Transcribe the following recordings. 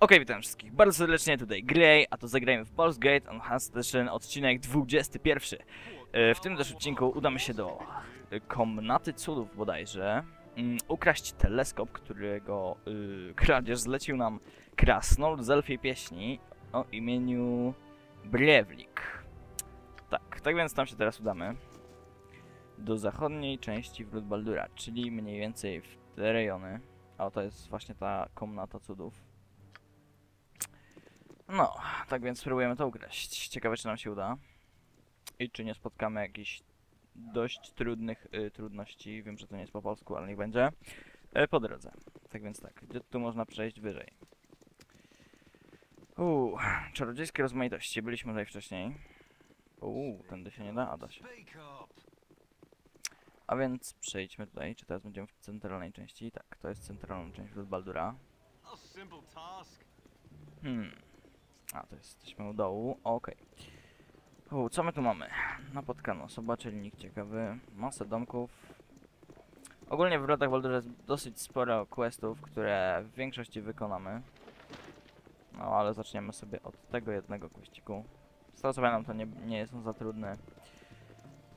Okej, witam wszystkich bardzo serdecznie, tutaj Grey, a to zagrajmy w Baldur's Gate Enhanced Edition, odcinek 21. E, W tym też odcinku udamy się do Komnaty Cudów bodajże, mm, ukraść teleskop, którego y, kradzież zlecił nam Krasnolud z Elfiej Pieśni o imieniu Brewlik. Tak, tak więc tam się teraz udamy. Do zachodniej części Wrót Baldura, czyli mniej więcej w te rejony. A to jest właśnie ta Komnata Cudów. No, tak więc spróbujemy to ukraść. Ciekawe, czy nam się uda. I czy nie spotkamy jakichś dość trudnych y, trudności. Wiem, że to nie jest po polsku, ale niech będzie. E, po drodze. Tak więc tak, gdzie tu można przejść wyżej? Uuu, czarodziejskie rozmaitości. Byliśmy tutaj wcześniej. Uuu, tędy się nie da, a da się. A więc przejdźmy tutaj. Czy teraz będziemy w centralnej części? Tak, to jest centralna część Baldura. Hmm. A, to jesteśmy u dołu. Okej. U, Co my tu mamy? Napotkano osoba, czynnik ciekawy. Masę domków. Ogólnie w Wrotach Baldurza jest dosyć sporo questów, które w większości wykonamy. No, ale zaczniemy sobie od tego jednego questiku. Co pamiętam, to nie, nie jest on za trudny.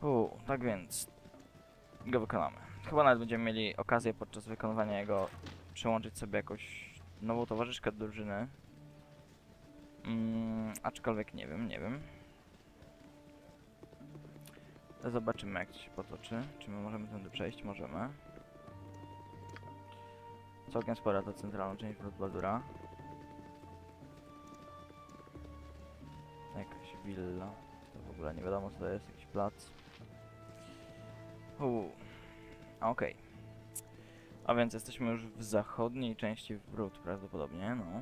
U, tak więc go wykonamy. Chyba nawet będziemy mieli okazję podczas wykonywania jego przełączyć sobie jakąś nową towarzyszkę drużyny. Mm, aczkolwiek nie wiem, nie wiem. Zobaczymy jak to się potoczy. Czy my możemy tędy przejść? Możemy. Całkiem spora ta centralna część Baldura. Jakaś willa. To w ogóle nie wiadomo co to jest, jakiś plac. Uuu. Okej. A więc jesteśmy już w zachodniej części Wrót prawdopodobnie, no.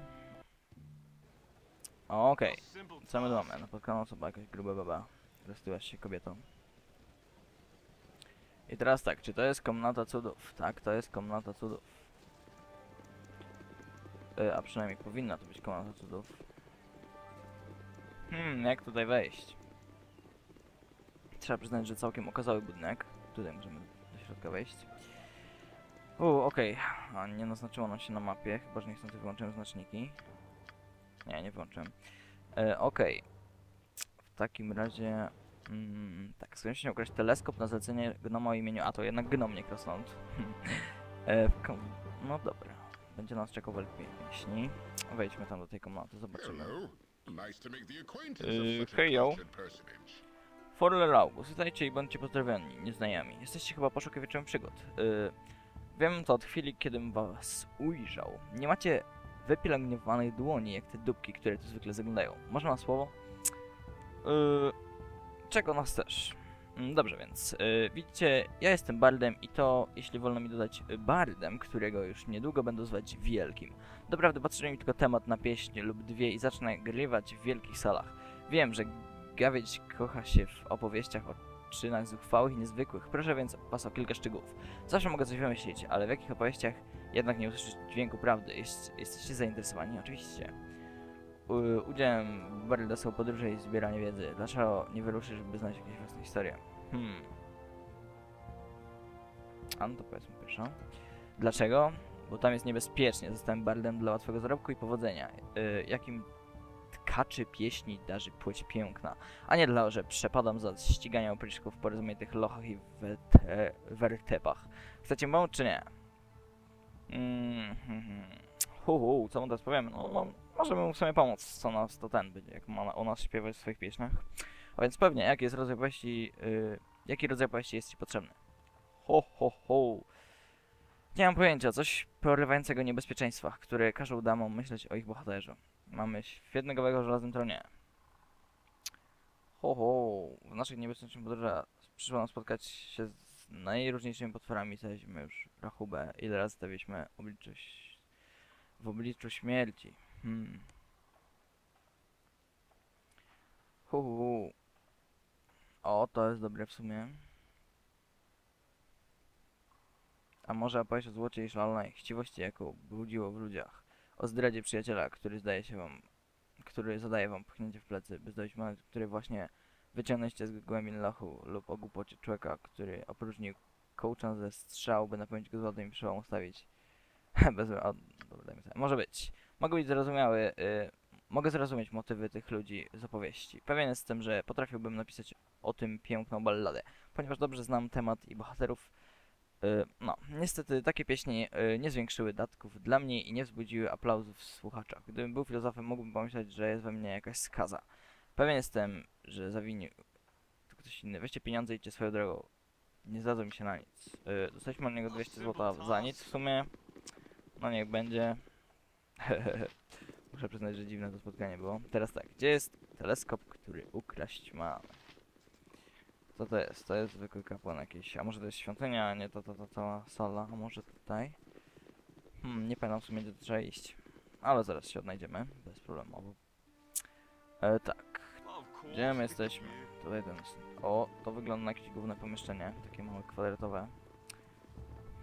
Okej. A simple Co my tu task. mamy? Napotkaną osoba, jakaś gruba baba. Roztyłaś się kobietą. I teraz tak, czy to jest komnata cudów? Tak, to jest komnata cudów. Y, a przynajmniej powinna to być komnata cudów. Hmm, jak tutaj wejść? Trzeba przyznać, że całkiem okazały budynek. Tutaj możemy do środka wejść. U, okej. A nie naznaczyło nam się na mapie, chyba że niechcący wyłączyłem znaczniki. Nie, nie wyłączyłem. E, Okej. W takim razie... Mm, tak, skończyliśmy się ukraść teleskop na zlecenie gnoma o imieniu... A, to jednak gnom, nie krasnolud. e, w kom... No dobra. Będzie nas czekał wielki pieśni. Wejdźmy tam do tej komnaty, zobaczymy. Hey, a yo. Forler August, witajcie i bądźcie pozdrowieni, nieznajomi. Jesteście chyba poszukiwaczem przygód. Yy, wiem to od chwili, kiedym was ujrzał. Nie macie wypielęgnowanej dłoni, jak te dupki, które tu zwykle zaglądają. Można na słowo? Yy, czego nas też? Mm, Dobrze więc, yy, widzicie, ja jestem Bardem i to, jeśli wolno mi dodać, Bardem, którego już niedługo będę zwać Wielkim. Doprawdy patrzę mi tylko temat na pieśń lub dwie i zacznę grywać w wielkich salach. Wiem, że gawieć kocha się w opowieściach o czynach zuchwałych i niezwykłych. Proszę więc was o kilka szczegółów. Zawsze mogę coś wymyślić, ale w jakich opowieściach jednak nie usłyszysz dźwięku prawdy? Jest, jesteście zainteresowani? Oczywiście. Udziałem Barylda są podróże i zbieranie wiedzy. Dlaczego nie wyruszysz, by znać jakieś własne historie? Hmm. A no to powiedzmy pierwszą. Dlaczego? Bo tam jest niebezpiecznie. Zostałem bardem dla łatwego zarobku i powodzenia. Y, jakim tkaczy pieśni darzy płeć piękna, a nie dla, że przepadam za ścigania opryszków po rozmaitych lochach i wete, wertepach. Chcecie pomóc czy nie? Hmm. Hu, hu, co mu teraz powiemy? No, no, możemy mu w sumie pomóc, co nas to ten będzie, jak ma o nas śpiewać w swoich pieśniach. A więc pewnie, jaki jest rodzaj opowieści, y, jaki rodzaj opowieści jest Ci potrzebny? Ho, ho, ho. Nie mam pojęcia, coś porywającego niebezpieczeństwa, które każą damom myśleć o ich bohaterze. Mamy świetnego w żelaznym tronie. Ho, ho. W naszych niebezpiecznych podróżach przyszło nam spotkać się z najróżniejszymi potworami. Staliśmy już rachubę. Ile razy stawiliśmy obliczu, w obliczu śmierci. Hmm. Hu, hu, hu. O, to jest dobre w sumie. A może opowieść o złocie i szalonej chciwości, jaką budziło w ludziach o zdradzie przyjaciela, który zdaje się wam, który zadaje wam pchnięcie w plecy, by zdobyć moment, który właśnie wyciągnęliście z głębin lochu lub o głupocie człowieka, który opróżnił kołczan ze strzał, by napełnić go złotem i przyszło ustawić. Bez... O, dobra, dajmy sobie. Może być. mogą być zrozumiałe, y, mogę zrozumieć motywy tych ludzi z opowieści. Pewien jestem, że potrafiłbym napisać o tym piękną balladę, ponieważ dobrze znam temat i bohaterów. Y, no, niestety takie pieśni y, nie zwiększyły datków dla mnie i nie wzbudziły aplauzów w słuchaczach. Gdybym był filozofem, mógłbym pomyśleć, że jest we mnie jakaś skaza. Pewien jestem, że zawinił to ktoś inny. Weźcie pieniądze idźcie swoją drogą. Nie zdadzą mi się na nic. Yy, dostaliśmy od niego 200 zł za nic w sumie. No niech będzie. Muszę przyznać, że dziwne to spotkanie było. Teraz tak, gdzie jest teleskop, który ukraść ma? Co to jest? To jest zwykły kapłan jakiś. A może to jest świątynia, a nie to, to, to cała sala? A może tutaj? Hmm, nie pamiętam w sumie gdzie trzeba iść. Ale zaraz się odnajdziemy, bez problemu. E, tak. Gdzie my jesteśmy? Tutaj ten... O, to wygląda na jakieś główne pomieszczenie. Takie małe, kwadratowe.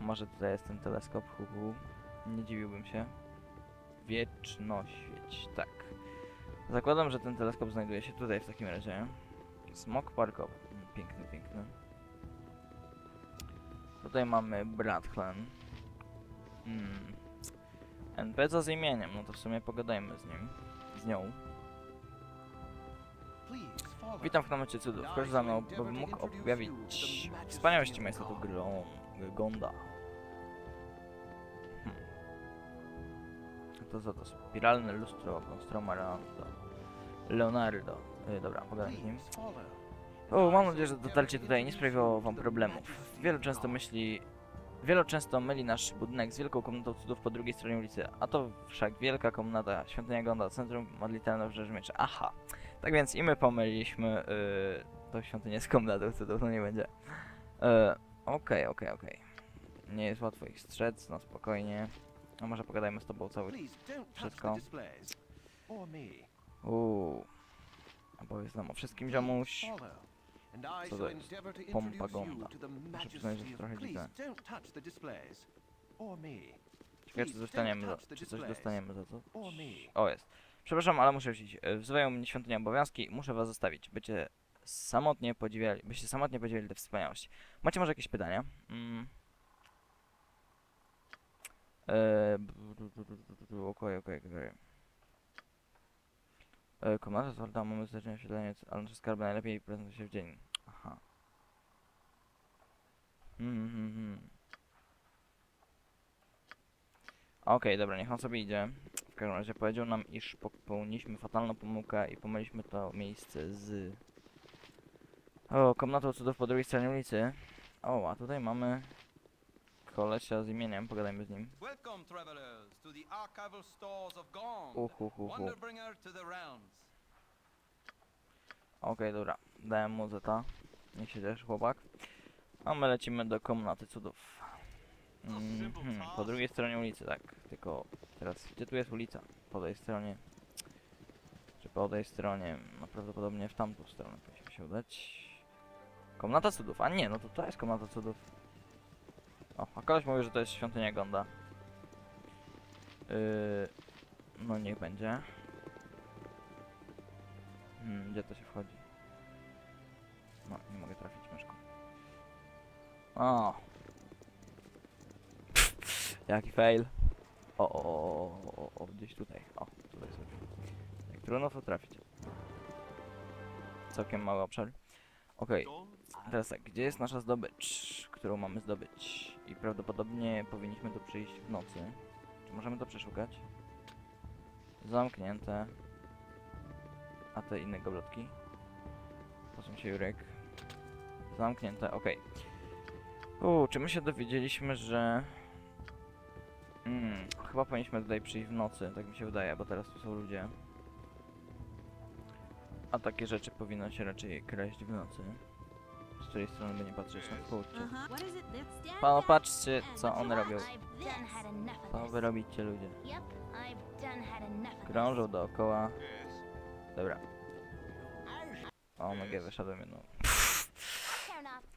Może tutaj jest ten teleskop, hu, hu. Nie dziwiłbym się. Wiecznoświeć, tak. Zakładam, że ten teleskop znajduje się tutaj w takim razie. Smok parkowy. Mm, Piękny, piękny. Tutaj mamy Bradhlen. Hmm. NPC z imieniem, no to w sumie pogadajmy z nim. Z nią. Witam w namiocie cudów. Proszę za mną, bym mógł objawić wspaniałości majestatu Grą- Gonda. Hmm. To co to? Spiralne lustro Nostromaranda. Leonardo. Y, dobra, pogadaj z nim. O, mam nadzieję, że dotarcie tutaj nie sprawiło wam problemów. Wielu często myśli... Wielu często myli nasz budynek z wielką komnatą cudów po drugiej stronie ulicy, a to wszak wielka komnata, świątynia Gonda, centrum modlitelne w. Aha, tak więc i my pomyliliśmy yy, tą świątynię z komnatą cudów, no nie będzie. Yy, Okej, okej, okej. Nie jest łatwo ich strzec, no spokojnie. A może pogadajmy z tobą cały... Wszystko. Uuu. Opowiedz nam o wszystkim, ziomuś. Co to jest? to Pompa to Muszę przyznać, że to trochę dziwne. Ciekawe, czy dostaniemy za, czy coś dostaniemy za to. O, jest. Przepraszam, ale muszę iść. E, Wzywają mnie świątynie obowiązki, muszę was zostawić. Bycie samotnie podziwiali, byście samotnie podziwiali tę wspaniałość. Macie może jakieś pytania? Mm. B- Okej, okej, okej. E, Komanda otwarta, mamy zdarzenia oświetlenie, ale nasze skarby najlepiej prezentują się w dzień. Aha. Hmm, hmm, hmm. Okej, dobra, niech on sobie idzie. W każdym razie powiedział nam, iż popełniliśmy fatalną pomyłkę i pomyliliśmy to miejsce z... O, komnatą cudów po drugiej stronie ulicy. O, a tutaj mamy... Kolesia z imieniem, pogadajmy z nim. Welcome, travelers, to the archival stores of Gond, Uhuhuhu. Okej, Wonderbringer to the realms. dobra, dałem mu zeta. Niech się też chłopak. A my lecimy do komnaty cudów. Mhm, po drugiej stronie ulicy, tak. Tylko teraz, gdzie tu jest ulica? Po tej stronie. Czy po tej stronie? No prawdopodobnie w tamtą stronę powinniśmy się udać. Komnata cudów, a nie, no to to jest komnata cudów. O, a koleś mówi, że to jest świątynia Gonda. Yy, no niech będzie. Hmm, gdzie to się wchodzi? No, nie mogę trafić myszką. O! Jaki fail. O, o, o, o, gdzieś tutaj. O, tutaj sobie. Jak trudno to trafić. Całkiem mały obszar. Okej, Don't teraz tak, gdzie jest nasza zdobycz, którą mamy zdobyć? I prawdopodobnie powinniśmy tu przyjść w nocy. Czy możemy to przeszukać? Zamknięte. A te inne goblotki? Posuń się Jurek. Zamknięte, okej. Okay. czy my się dowiedzieliśmy, że... Hmm, chyba powinniśmy tutaj przyjść w nocy, tak mi się wydaje, bo teraz tu są ludzie. A takie rzeczy powinno się raczej kraść w nocy. Z której strony by nie patrzeć na wpółcie. Uh-huh. Pano, patrzcie, co enough of Co wy robicie, ludzie? Krążą dookoła. Dobra. O, mogę wyszedłem jedną.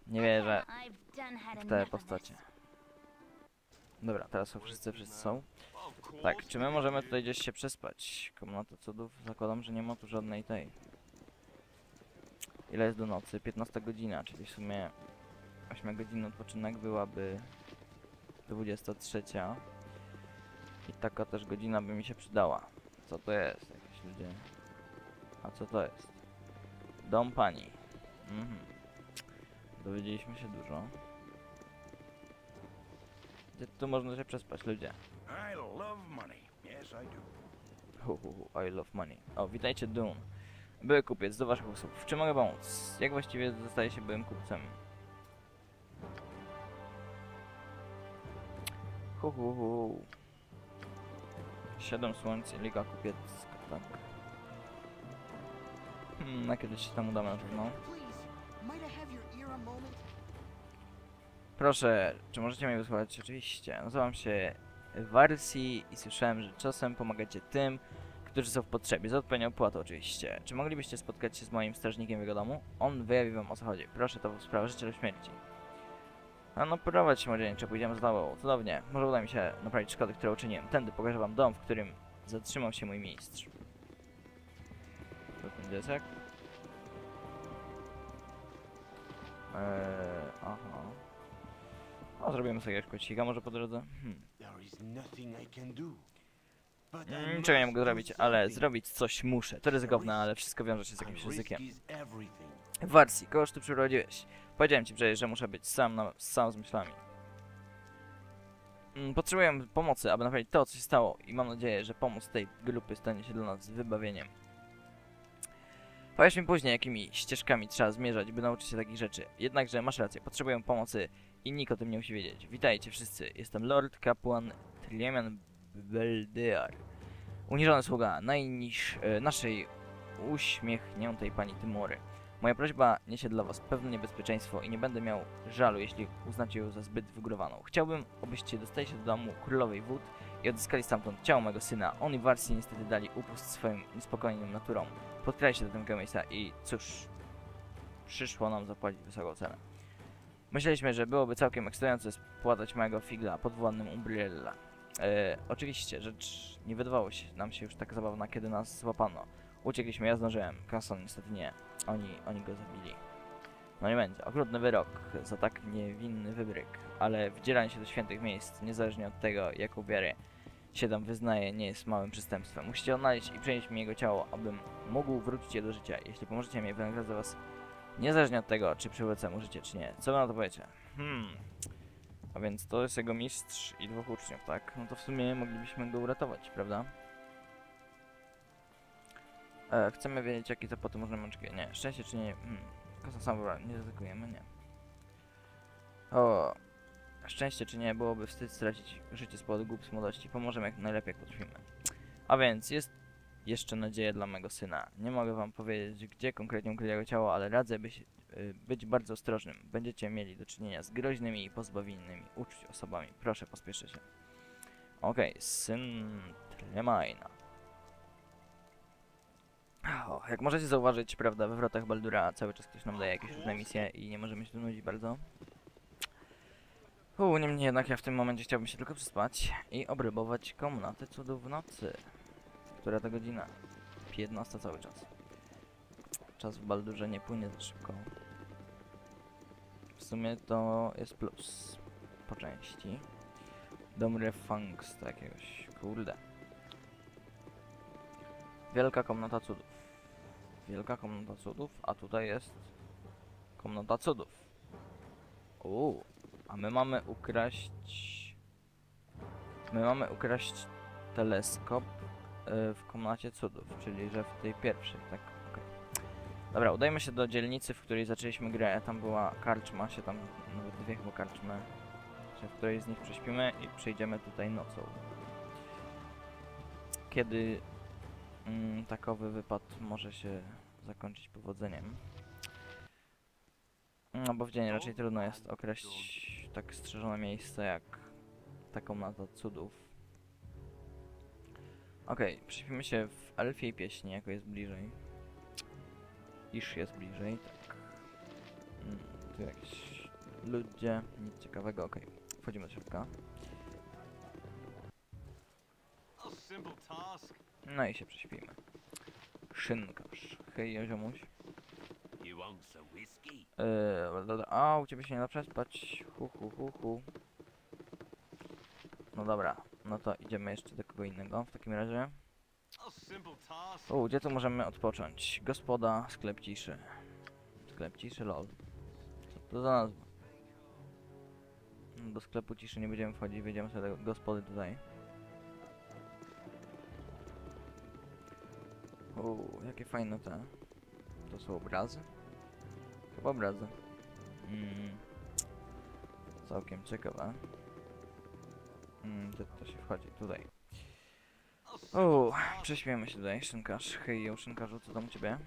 Nie wierzę w te postacie. Dobra, teraz są wszyscy, wszyscy są. Tak, czy my możemy tutaj gdzieś się przespać? Komnata cudów? Zakładam, że nie ma tu żadnej tej. Ile jest do nocy? 15 godzina, czyli w sumie 8 godzin odpoczynek byłaby 23. I taka też godzina by mi się przydała. Co to jest? Jakieś ludzie. A co to jest? Dom pani. Mhm. Dowiedzieliśmy się dużo. Gdzie tu można się przespać, ludzie? I love money. Yes, I do. Hu, hu, hu, I love money. O, witajcie Dune. Były kupiec, do waszych usług. W czym mogę pomóc? Jak właściwie zostaje się byłym kupcem? Hu, hu, hu. Siedem słońc i liga kupiecka, tak. Hmm, na kiedyś się tam udamy na pewno. Please, might I have your ear a moment? Proszę, czy możecie mnie wysłuchać? Oczywiście. Nazywam się Warsi i słyszałem, że czasem pomagacie tym, którzy są w potrzebie. Za odpowiednią opłatę oczywiście. Czy moglibyście spotkać się z moim strażnikiem w jego domu? On wyjawi wam o co chodzi. Proszę, to sprawa życia lub śmierci. A no prowadź młodzieńcze, pójdziemy z tobą. Cudownie. Może uda mi się naprawić szkody, które uczyniłem. Tędy pokażę wam dom, w którym zatrzymał się mój mistrz. To ten dzieciak? Eee, aha. No, zrobimy sobie jakiegoś kocika może po drodze. Hmm. There is nothing I can do. But I Mm, Niczego nie mogę zrobić, ale zrobić coś muszę. To ryzykowne, ale wszystko wiąże się z jakimś ryzykiem. Warsi, kogoż tu przyprowadziłeś? Powiedziałem ci przecież, że muszę być sam, na, sam z myślami. Mm, Potrzebuję pomocy, aby naprawić to, co się stało i mam nadzieję, że pomoc tej grupy stanie się dla nas wybawieniem. Powiesz mi później, jakimi ścieżkami trzeba zmierzać, by nauczyć się takich rzeczy. Jednakże masz rację, potrzebuję pomocy i nikt o tym nie musi wiedzieć. Witajcie wszyscy, jestem Lord Kapłan Triliemian Beldear. Uniżony sługa najniż e, naszej uśmiechniętej pani Tymory. Moja prośba niesie dla was pewne niebezpieczeństwo i nie będę miał żalu, jeśli uznacie ją za zbyt wygórowaną. Chciałbym, abyście dostali się do domu królowej wód i odzyskali stamtąd ciało mego syna. On i Warsi niestety dali upust swoim niespokojnym naturą. Podkrali się do tego miejsca i cóż, przyszło nam zapłacić wysoką cenę. Myśleliśmy, że byłoby całkiem ekscytujące spłatać mojego figla pod wołanym Umbrella. E, oczywiście, rzecz nie wydawała się nam się już tak zabawna, kiedy nas złapano. Uciekliśmy, ja zdążyłem. Kanson niestety nie. Oni, oni go zabili. No nie będzie. Okrutny wyrok za tak niewinny wybryk. Ale wdzieranie się do świętych miejsc, niezależnie od tego, jaką wiarę się tam wyznaje, nie jest małym przestępstwem. Musicie odnaleźć i przenieść mi jego ciało, abym mógł wrócić je do życia. Jeśli pomożecie mi, wynagrodzę was niezależnie od tego, czy przywrócę mu życie, czy nie. Co wy na to powiecie? Hmm. A więc to jest jego mistrz i dwóch uczniów, tak? No to w sumie moglibyśmy go uratować, prawda? E, chcemy wiedzieć, jakie zapłaty możemy oczekiwać. Nie, szczęście czy nie? Hmm. Kasa sam nie ryzykujemy, nie. O, szczęście czy nie, byłoby wstyd stracić życie z powodu głupstw młodości. Pomożemy jak najlepiej, jak potrafimy. A więc jest jeszcze nadzieja dla mego syna. Nie mogę wam powiedzieć, gdzie konkretnie ukryć jego ciało, ale radzę by się, y, być bardzo ostrożnym. Będziecie mieli do czynienia z groźnymi i pozbawionymi uczuć osobami. Proszę, pospieszę się. Okej, syn Tremaina. O, jak możecie zauważyć, prawda, we wrotach Baldura cały czas ktoś nam daje jakieś różne misje i nie możemy się nudzić bardzo. U, niemniej jednak ja w tym momencie chciałbym się tylko przespać i obrybować komnaty cudów nocy. Która to godzina? 15 cały czas. Czas w Baldurze nie płynie za szybko. W sumie to jest plus. Po części. Dom Refunks to jakiegoś, kurde. Wielka komnata cudów. Wielka komnata cudów, a tutaj jest komnata cudów. Uuu, a my mamy ukraść... My mamy ukraść teleskop w komnacie cudów, czyli że w tej pierwszej, tak? okej. Dobra, udajmy się do dzielnicy, w której zaczęliśmy grę. Tam była karczma, się tam nawet dwie chyba karczmy, w której z nich prześpimy i przyjdziemy tutaj nocą. Kiedy mm, takowy wypad może się zakończyć powodzeniem. No bo w dzień raczej trudno jest określić tak strzeżone miejsce jak taką na to cudów. Okej, prześpimy się w Elfiej Pieśni, jako jest bliżej. Iż jest bliżej, tak. Mm, tu jakieś ludzie, nic ciekawego, okej. Wchodzimy do środka. No i się prześpimy. Szynkarz. Hej, ziomuś. You want some whiskey? Eee, dobra. A, u ciebie się nie da przespać. Hu, hu, hu, hu. No dobra. No to idziemy jeszcze do kogo innego w takim razie. O, gdzie tu możemy odpocząć? Gospoda, sklep ciszy. Sklep ciszy, lol. Co to za nazwa? Do sklepu ciszy nie będziemy wchodzić, wejdziemy sobie do gospody tutaj. O, jakie fajne te. To są obrazy? Chyba obrazy. Mm. Całkiem ciekawe. Mm, gdzie to się wchodzi? Tutaj. O, prześmiemy się tutaj, szynkarz. Hej, szynkarzu, co tam u ciebie?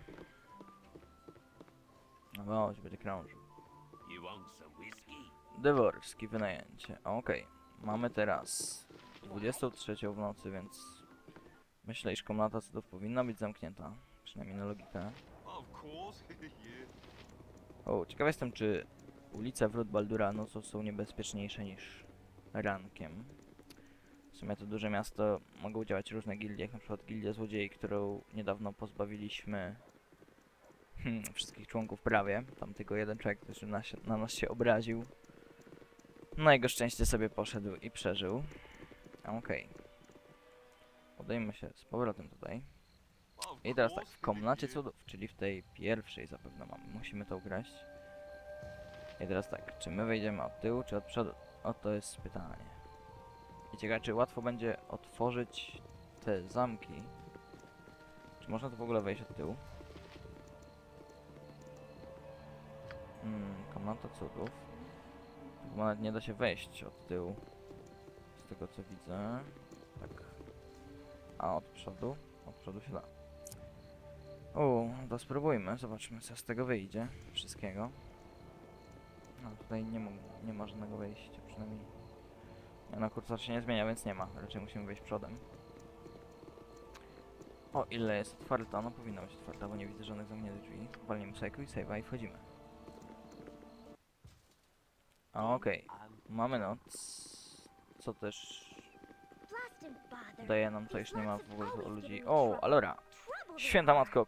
No chodź, będzie krążył. Deworskie wynajęcie. Okej, mamy teraz 23 w nocy, więc myślę, iż komnata cudów powinna być zamknięta. Przynajmniej na logikę. O, ciekaw jestem, czy ulice wrót Baldura nocą są niebezpieczniejsze niż rankiem. Sumie to duże miasto mogą działać różne gildie, jak na przykład Gildia Złodziei, którą niedawno pozbawiliśmy hmm, wszystkich członków prawie. Tam tylko jeden człowiek, który na, się, na nas się obraził. Na jego szczęście sobie poszedł i przeżył. Okej. Podejmę się z powrotem tutaj. I teraz tak, w komnacie cudów, czyli w tej pierwszej zapewne mamy, musimy to ugrać. I teraz tak, czy my wejdziemy od tyłu, czy od przodu? O, to jest pytanie. I ciekawe, czy łatwo będzie otworzyć te zamki? Czy można tu w ogóle wejść od tyłu? Hmm, komnata cudów. Chyba nawet nie da się wejść od tyłu. Z tego co widzę. Tak. A od przodu? Od przodu się da. O, to spróbujmy, zobaczmy co z tego wyjdzie. Wszystkiego. No tutaj nie nie ma żadnego wejścia, przynajmniej. No kursor się nie zmienia, więc nie ma. Raczej musimy wejść przodem. O, ile jest otwarta? No powinna być otwarta, bo nie widzę żadnych zamkniętych drzwi. Walnijmy sobie quick save'a i wchodzimy. Okej, mamy noc. Co też daje nam to, iż nie ma w ogóle ludzi. O. Alora! Święta matko,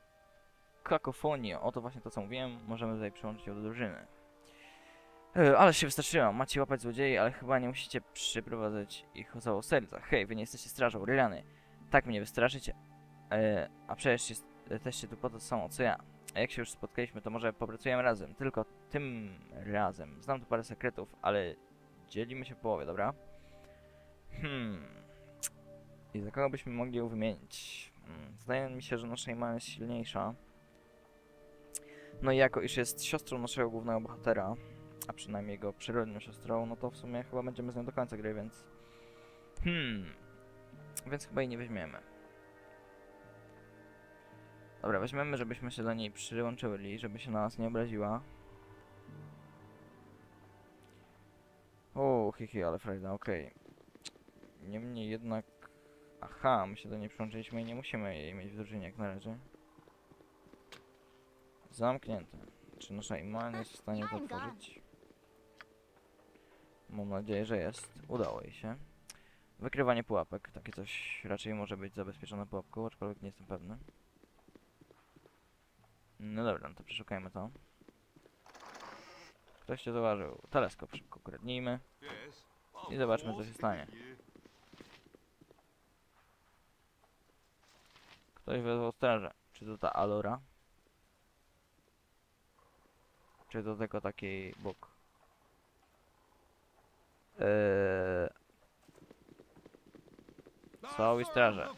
kakofonio, oto właśnie to co mówiłem, możemy tutaj przyłączyć ją do drużyny. E, ale się wystarczyłam, macie łapać złodziei, ale chyba nie musicie przyprowadzać ich o cało serca. Hej, wy nie jesteście strażą, rylany. Tak mnie wystraszycie. E, a przecież jest, jesteście tu po to samo, co ja. A jak się już spotkaliśmy, to może popracujemy razem, tylko tym razem. Znam tu parę sekretów, ale dzielimy się w połowie, dobra? Hmm. I za kogo byśmy mogli ją wymienić? Hmm, Zdaje mi się, że nasza Ima jest silniejsza. No i jako iż jest siostrą naszego głównego bohatera, a przynajmniej jego przyrodnią siostrą, no to w sumie chyba będziemy z nią do końca gry, więc... Hmm... Więc chyba jej nie weźmiemy. Dobra, weźmiemy, żebyśmy się do niej przyłączyli, żeby się na nas nie obraziła. O, hihi, ale frajda, okej. Niemniej jednak... Aha, my się do niej przyłączyliśmy i nie musimy jej mieć w drużynie jak na razie. Zamknięte. Czy nasza Iman jest w stanie to otworzyć? Mam nadzieję, że jest. Udało jej się. Wykrywanie pułapek. Takie coś raczej może być zabezpieczone pułapką, aczkolwiek nie jestem pewny. No dobra, no to przeszukajmy to. Ktoś cię zauważył. Teleskop szybko. Of I zobaczmy, co się stanie. Ktoś wezwał strażę. Czy to ta Alora? Czy to tylko taki bóg?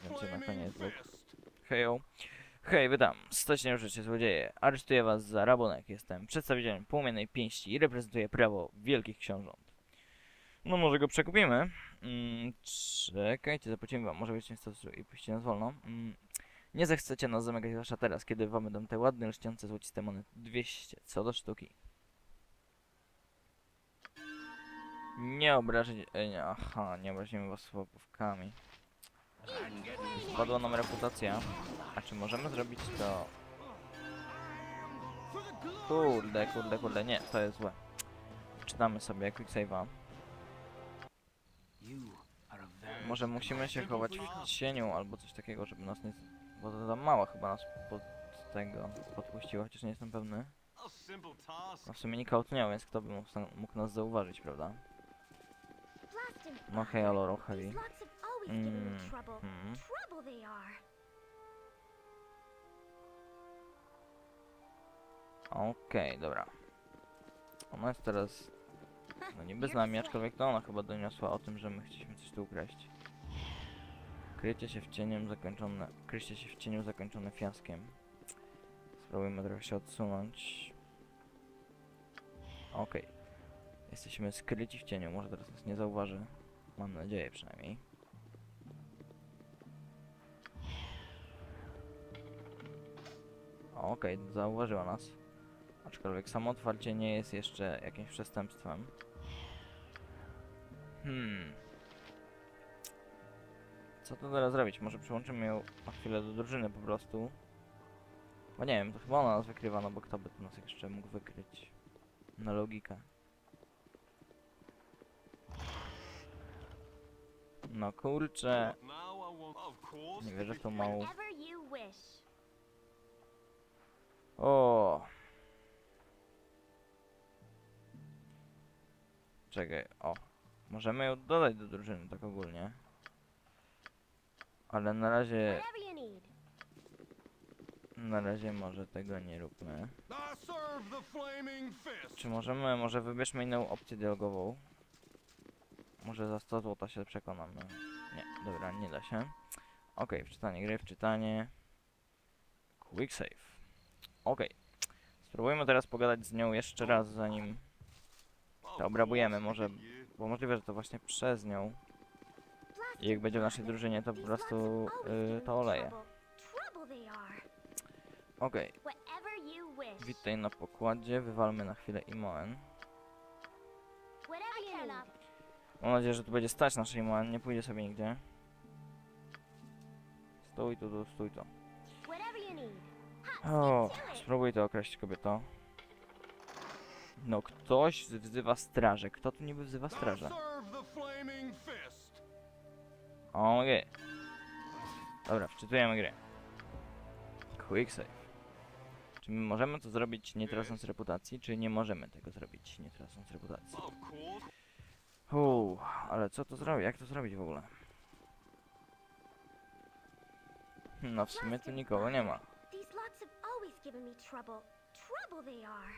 Więc jednak to nie jest bóg. Hejo. Hej, wy tam, stocie nieużycie złodzieje. Aresztuję was za rabunek. Jestem przedstawicielem płomiennej pięści i reprezentuję prawo wielkich książąt. No może go przekupimy. Mm, czekajcie, zapłacimy wam. Może byście stosy i puścicie nas wolno. Mm, nie zechcecie nas zamykać zwłaszcza teraz, kiedy wam będą te ładne, lśniące złociste monety 200 co do sztuki. Nie obrazić... e, Nie, aha, nie obrazimy was słowkami. Spadła nam reputacja. A czy możemy zrobić to... Kurde, kurde, kurde, nie, to jest złe. Czytamy sobie quick save'a. Może musimy się chować w cieniu albo coś takiego, żeby nas nie... Bo to ta mała chyba nas pod tego podpuściła, chociaż nie jestem pewny. No w sumie nikogo tu nie ma, więc kto by mógł, mógł nas zauważyć, prawda? No hej, Aloro, These hej. lots of always giving me Mm, trouble. hmm. Trouble they are. Okej, dobra. Ona jest teraz... No niby z nami, aczkolwiek to ona chyba doniosła o tym, że my chcieliśmy coś tu ukraść. Krycie się w cieniem zakończone... Krycie się w cieniu zakończone fiaskiem. Spróbujmy trochę się odsunąć. Okej. Jesteśmy skryci w cieniu, może teraz nas nie zauważy. Mam nadzieję przynajmniej. Okej, zauważyła nas. Aczkolwiek samo otwarcie nie jest jeszcze jakimś przestępstwem. Hmm. Co to teraz zrobić? Może przyłączymy ją na chwilę do drużyny po prostu. Bo nie wiem, to chyba ona nas wykrywa, no bo kto by tu nas jeszcze mógł wykryć? Na logikę. No kurczę. Nie wierzę w tą małą... O. Czekaj, o. Możemy ją dodać do drużyny, tak ogólnie. Ale na razie, na razie może tego nie róbmy. Czy możemy, może wybierzmy inną opcję dialogową? Może za 100 zł się przekonamy. Nie, dobra, nie da się. Okej, wczytanie gry, wczytanie. Quick save. Okej. Spróbujmy teraz pogadać z nią jeszcze raz, zanim... To obrabujemy, może... Bo możliwe, że to właśnie przez nią. I jak będzie w naszej drużynie, to po prostu y, giving to oleje. wish. witaj na pokładzie, wywalmy na chwilę Imoen. Mam nadzieję, że tu będzie stać nasz Imoen, nie pójdzie sobie nigdzie. Stój tu, tu, stój tu. O, spróbuj to określić, kobieto. No, ktoś wzywa strażę. Kto tu niby wzywa strażę? Okej. Dobra, wczytujemy grę. Quick save. Czy my możemy to zrobić nie tracąc reputacji, czy nie możemy tego zrobić nie tracąc reputacji? Uuu, ale co to zrobić? Jak to zrobić w ogóle? No w sumie tu nikogo nie ma.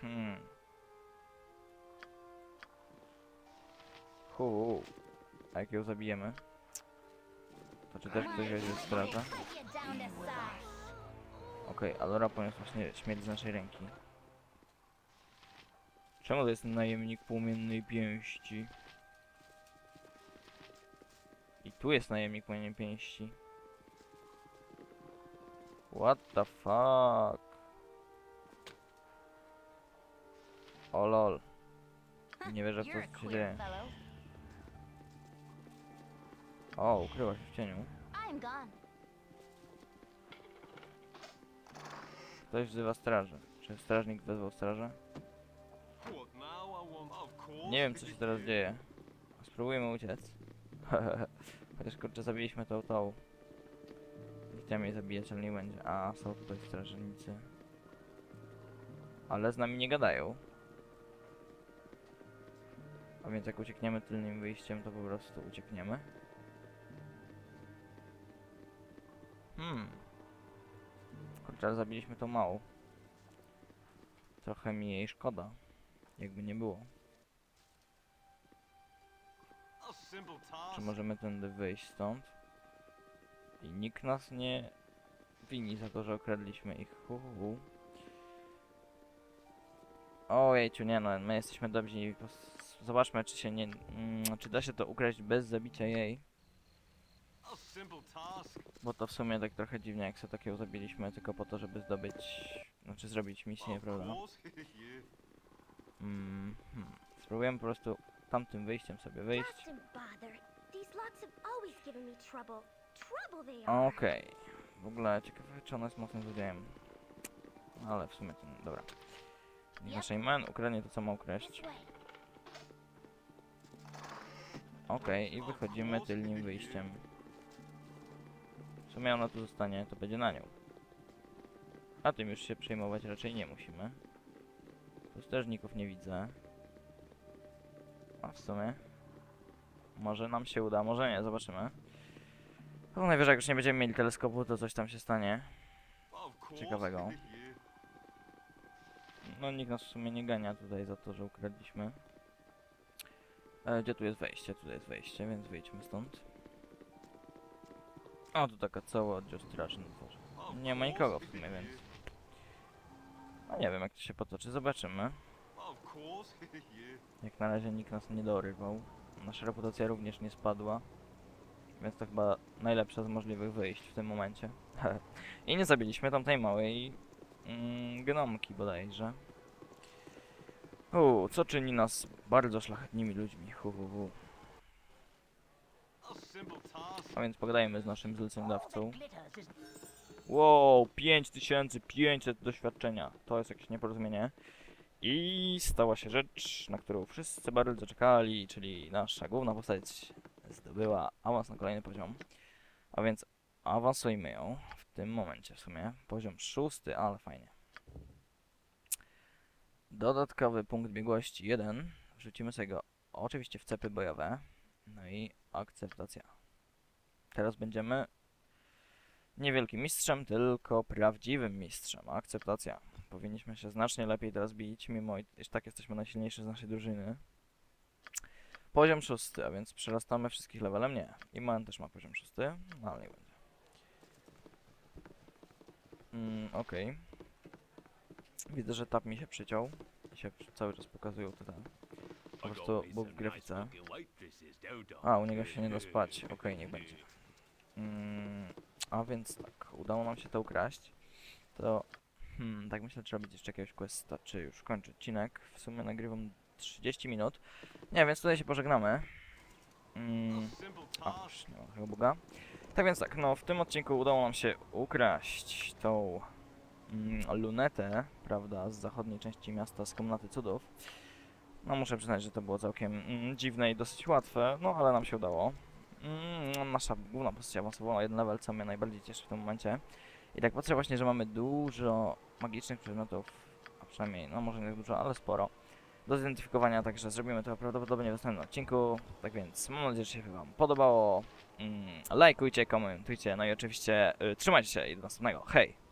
Hmm. Hu. A jak ją zabijemy? To czy też ktoś weźmie straża? Okej, Alora poniosła śmierć z naszej ręki. Czemu to jest najemnik płomiennej pięści? I tu jest najemnik płomiennej pięści. What the fuck? O lol. Nie wierzę w to, co się dzieje. O, ukryła się w cieniu. Ktoś wzywa strażę. Czy strażnik wezwał strażę? Nie wiem, co się teraz dzieje. Spróbujmy uciec. Chociaż kurczę, zabiliśmy tą tą. Nie chciałem jej zabijać, ale nie będzie. A, są tutaj strażnicy. Ale z nami nie gadają. A więc jak uciekniemy tylnym wyjściem, to po prostu uciekniemy. Hmm. Kurczę, zabiliśmy tą małą. Trochę mi jej szkoda. Jakby nie było. Czy możemy tędy wyjść stąd? I nikt nas nie wini za to, że okradliśmy ich. Hu, hu, hu. Ojejciu, nie no, my jesteśmy dobrzy i zobaczmy, czy się nie... Mm, czy da się to ukraść bez zabicia jej? Bo to w sumie tak trochę dziwnie, jak sobie takiego zabiliśmy tylko po to, żeby zdobyć... Znaczy zrobić misję, prawda? Mm, hmm. Spróbujemy po prostu tamtym wyjściem sobie wyjść. Okej. W ogóle ciekawe, czy ona jest mocnym złodziejem. Ale w sumie to... nie- dobra. Niech nasz man ukradnie to, co ma ukraść. Okej, i wychodzimy tylnym wyjściem. W sumie ona tu zostanie, to będzie na nią. A tym już się przejmować raczej nie musimy. Tu strażników nie widzę. W sumie... Może nam się uda, może nie, zobaczymy. No najwyżej jak już nie będziemy mieli teleskopu, to coś tam się stanie. Ciekawego. No nikt nas w sumie nie gania tutaj za to, że ukradliśmy. E, gdzie tu jest wejście? Tutaj jest wejście, więc wyjdźmy stąd. O, tu taka cała oddział strażny Nie ma nikogo w sumie, więc... No nie wiem jak to się potoczy, zobaczymy. Jak na razie nikt nas nie dorywał. Nasza reputacja również nie spadła. Więc to chyba najlepsze z możliwych wyjść w tym momencie. I nie zabiliśmy tamtej małej mm, gnomki bodajże. U, co czyni nas bardzo szlachetnymi ludźmi. Hu. A więc pogadajmy z naszym zleceniodawcą. Wow, 5500 doświadczenia. To jest jakieś nieporozumienie. I stała się rzecz, na którą wszyscy bardzo czekali, czyli nasza główna postać zdobyła awans na kolejny poziom. A więc awansujmy ją w tym momencie w sumie. Poziom szósty, ale fajnie. Dodatkowy punkt biegłości 1. Wrzucimy sobie go oczywiście w cepy bojowe. No i akceptacja. Teraz będziemy niewielkim mistrzem, tylko prawdziwym mistrzem. Akceptacja. Powinniśmy się znacznie lepiej teraz bić, mimo iż tak jesteśmy najsilniejsi z naszej drużyny. Poziom szósty, a więc przerastamy wszystkich levelem? Nie. Iman też ma poziom szósty, no ale nie będzie. Mm, Okej. Widzę, że tap mi się przyciął. I się cały czas pokazują te tam. Po prostu bóg w grafice. A, u niego się nie da spać. Okej, niech będzie. Mm, a więc tak, udało nam się to ukraść. To, hmm, tak myślę, trzeba będzie jeszcze jakiegoś questa, czy już kończę odcinek. W sumie nagrywam 30 minut. Nie, więc tutaj się pożegnamy. Mm, task. już nie ma tego buga. Tak więc tak, no w tym odcinku udało nam się ukraść tą mm, lunetę, prawda, z zachodniej części miasta, z komnaty cudów. No muszę przyznać, że to było całkiem mm, dziwne i dosyć łatwe, no ale nam się udało. Mm, nasza główna postać awansowała jeden level, co mnie najbardziej cieszy w tym momencie. I tak patrzę właśnie, że mamy dużo magicznych przedmiotów, a przynajmniej, no może nie dużo, ale sporo, do zidentyfikowania, także zrobimy to prawdopodobnie w następnym odcinku. Tak więc mam nadzieję, że się wam podobało. Mm, lajkujcie, komentujcie, no i oczywiście y, trzymajcie się i do następnego. Hej!